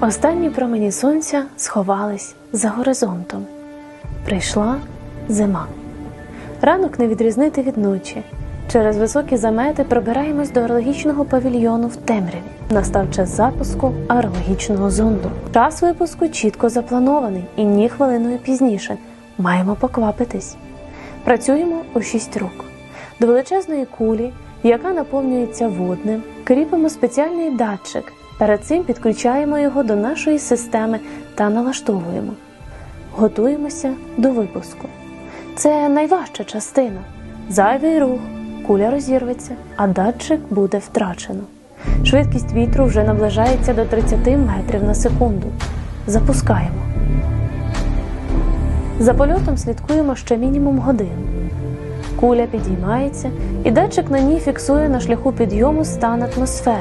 Останні промені сонця сховались за горизонтом. Прийшла зима. Ранок не відрізнити від ночі. Через високі замети пробираємось до аерологічного павільйону в темряві. Настав час запуску аерологічного зонду. Час випуску чітко запланований і ні хвилиною пізніше. Маємо поквапитись. Працюємо у шість рук. До величезної кулі, яка наповнюється водним, кріпимо спеціальний датчик. Перед цим підключаємо його до нашої системи та налаштовуємо. Готуємося до випуску. Це найважча частина. Зайвий рух, куля розірветься, а датчик буде втрачено. Швидкість вітру вже наближається до 30 метрів на секунду. Запускаємо. За польотом слідкуємо ще мінімум годину. Куля підіймається, і датчик на ній фіксує на шляху підйому стан атмосфери.